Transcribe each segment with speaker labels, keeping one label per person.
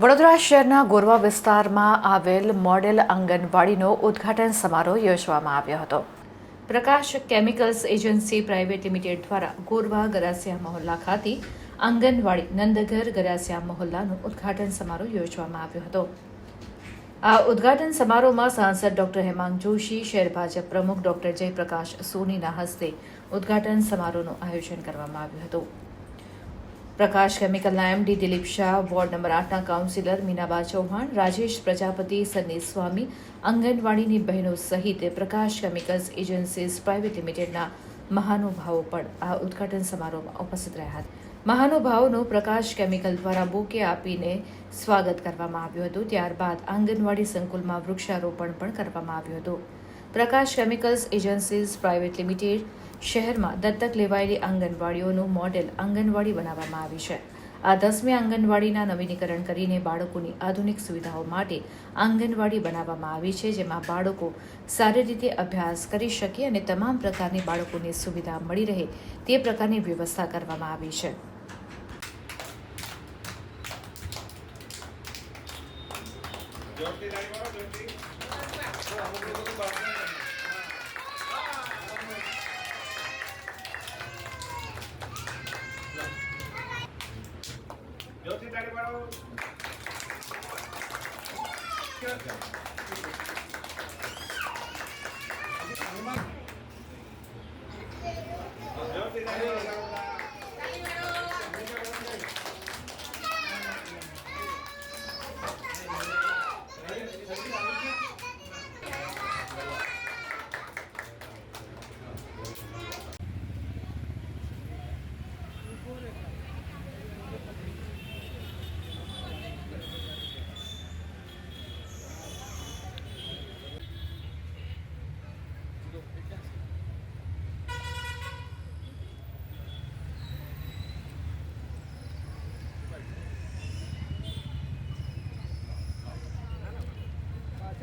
Speaker 1: વડોદરા શહેરના ગોરવા વિસ્તારમાં આવેલ મોડેલ આંગણવાડીનો ઉદ્ઘાટન સમારોહ યોજવામાં આવ્યો હતો. Prakash chemicals agency private limited દ્વારા ગોરવા ગરાસિયા મહોલ્લા ખાતે આંગણવાડી નંદઘર ગરાસિયા મહોલ્લાનું ઉદ્ઘાટન સમારોહ યોજવામાં આવ્યો હતો. આ ઉદ્ઘાટન સમારોહમાં સાંસદ ડોક્ટર હેમાંગ જોશી, શહેર ભાજપ પ્રમુખ ડોક્ટર જયપ્રકાશ સોનીના હસ્તે ઉદ્ઘાટન સમારોહનું આયોજન કરવામાં આવ્યું હતું. Prakash કેમિકલના MD Dilip Shah, ward number આઠના કાઉન્સિલર મીનાબા ચૌહાણ, રાજેશ પ્રજાપતિ સન્ની સ્વામી, આંગણવાડીની બહેનો સહિત પ્રકાશ કેમિકલ્સ એજન્સીઝ પ્રાઇવેટ લિમિટેડના મહાનુભાવો પણ આ ઉદ્ઘાટન સમારોહમાં ઉપસ્થિત રહ્યા હતા. મહાનુભાવોનું પ્રકાશ કેમિકલ દ્વારા બુકે આપીને સ્વાગત કરવામાં આવ્યું હતું. ત્યારબાદ આંગણવાડી સંકુલમાં વૃક્ષારોપણ પણ કરવામાં આવ્યું હતું. Prakash chemicals agencies private limited શહેરમાં દત્તક લેવાયેલી આંગણવાડીઓનું મોડેલ આંગણવાડી બનાવવામાં આવી છે. આ દસમી આંગણવાડીના નવીનીકરણ કરીને બાળકોની આધુનિક સુવિધાઓ માટે આંગણવાડી બનાવવામાં આવી છે, જેમાં બાળકો સારી રીતે અભ્યાસ કરી શકે અને તમામ પ્રકારની બાળકોની સુવિધા મળી રહે તે પ્રકારની વ્યવસ્થા કરવામાં આવી છે.
Speaker 2: તાળી પાડો ताली पड़ाओ हनुमान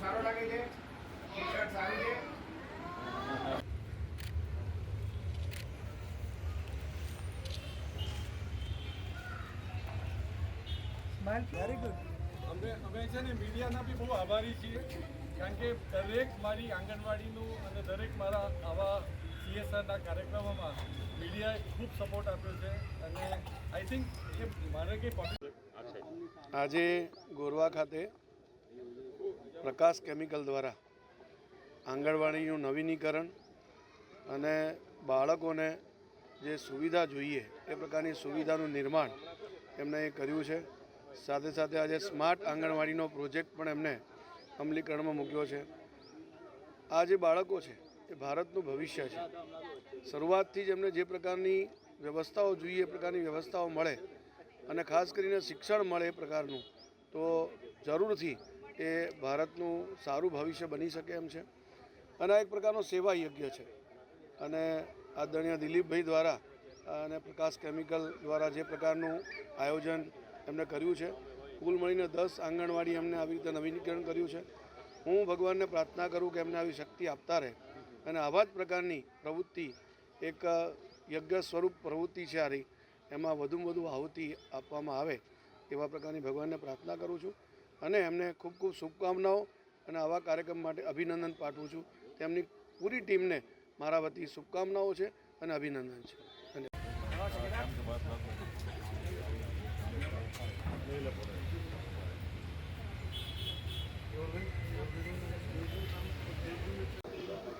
Speaker 2: સારો લાગે છે? ટી શર્ટ સારી છે?
Speaker 3: વેરી ગુડ અમે અમે છે ને મીડિયાના બી બહુ આભારી છીએ. કારણ કે દરેક મારી આંગણવાડીનું અને દરેક મારા આવા સીએસઆરના કાર્યક્રમોમાં મીડિયાએ ખૂબ સપોર્ટ આપ્યો છે. અને આઈ થિંક એ મારે કંઈ
Speaker 4: આજે ગોરવા ખાતે પ્રકાશ કેમિકલ દ્વારા આંગણવાડીનું નવીનીકરણ અને બાળકોને જે સુવિધા જોઈએ એ પ્રકારની સુવિધાનું નિર્માણ એમણે એ કર્યું છે. સાથે સાથે આજે સ્માર્ટ આંગણવાડીનો પ્રોજેક્ટ પણ એમને અમલીકરણમાં મૂક્યો છે. આ જે બાળકો છે એ ભારતનું ભવિષ્ય છે. શરૂઆતથી જ એમને જે પ્રકારની વ્યવસ્થાઓ જોઈએ, એ પ્રકારની વ્યવસ્થાઓ મળે અને ખાસ કરીને શિક્ષણ મળે એ પ્રકારનું, તો જરૂરથી એ ભારતનું સારું ભવિષ્ય બની શકે એમ છે. અને આ એક પ્રકારનો સેવા યજ્ઞ છે. અને આદરણીય દિલીપભાઈ દ્વારા અને પ્રકાશ કેમિકલ દ્વારા જે પ્રકારનું આયોજન એમને કર્યું છે. કુલ મળીને દસ આંગણવાડી એમને આવી રીતે નવીનીકરણ કર્યું છે. હું ભગવાનને પ્રાર્થના કરું કે એમને આવી શક્તિ આપતા રહે. અને આવા જ પ્રકારની પ્રવૃત્તિ એક યજ્ઞ સ્વરૂપ પ્રવૃત્તિ છે આરી એમાં વધુમાં વધુ આહુતિ આપવામાં આવે એવા પ્રકારની ભગવાનને પ્રાર્થના કરું છું. અને એમને ખૂબ ખૂબ શુભકામનાઓ અને આવા કાર્યક્રમ માટે અભિનંદન પાઠવું છું. તેમની પૂરી ટીમને મારા વતી શુભકામનાઓ છે અને અભિનંદન છે.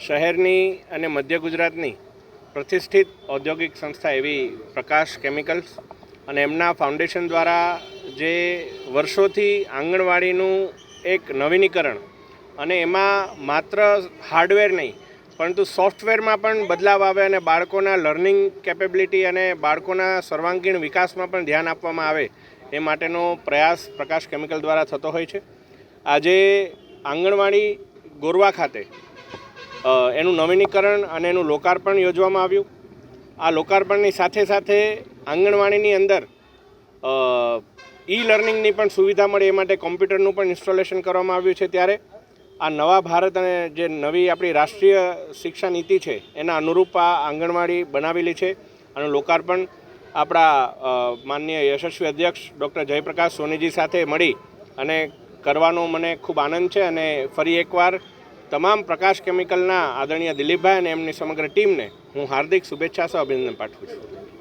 Speaker 5: શહેરની અને મધ્ય ગુજરાતની પ્રતિષ્ઠિત ઔદ્યોગિક સંસ્થા એવી પ્રકાશ કેમિકલ્સ અને એમના ફાઉન્ડેશન દ્વારા જે વર્ષોથી આંગણવાડીનું એક નવીનીકરણ અને એમાં માત્ર હાર્ડવેર નહીં, પરંતુ સોફ્ટવેરમાં પણ બદલાવ આવે અને બાળકોના લર્નિંગ કેપેબિલિટી અને બાળકોના સર્વાંગીણ વિકાસમાં પણ ધ્યાન આપવામાં આવે એ માટેનો પ્રયાસ પ્રકાશ કેમિકલ દ્વારા થતો હોય છે. આજે આંગણવાડી ગોરવા ખાતે એનું નવીનીકરણ અને એનું લોકાર્પણ યોજવામાં આવ્યું. આ લોકાર્પણની સાથે સાથે આંગણવાડીની અંદર ઈ લર્નિંગની પણ સુવિધા મળે એ માટે કોમ્પ્યુટરનું પણ ઇન્સ્ટોલેશન કરવામાં આવ્યું છે ત્યારે. આ નવા ભારત અને જે નવી આપણી રાષ્ટ્રીય શિક્ષા નીતિ છે, એના અનુરૂપ આ આંગણવાડી બનાવેલી છે અને લોકાર્પણ આપણા માનનીય યશસ્વી અધ્યક્ષ ડૉક્ટર જયપ્રકાશ સોનીજી સાથે મળી અને કરવાનો મને ખૂબ આનંદ છે અને ફરી એકવાર તમામ પ્રકાશ કેમિકલના આદરણીય દિલીપભાઈ અને એમની સમગ્ર ટીમને હું હાર્દિક શુભેચ્છા સહ અભિનંદન પાઠવું છું.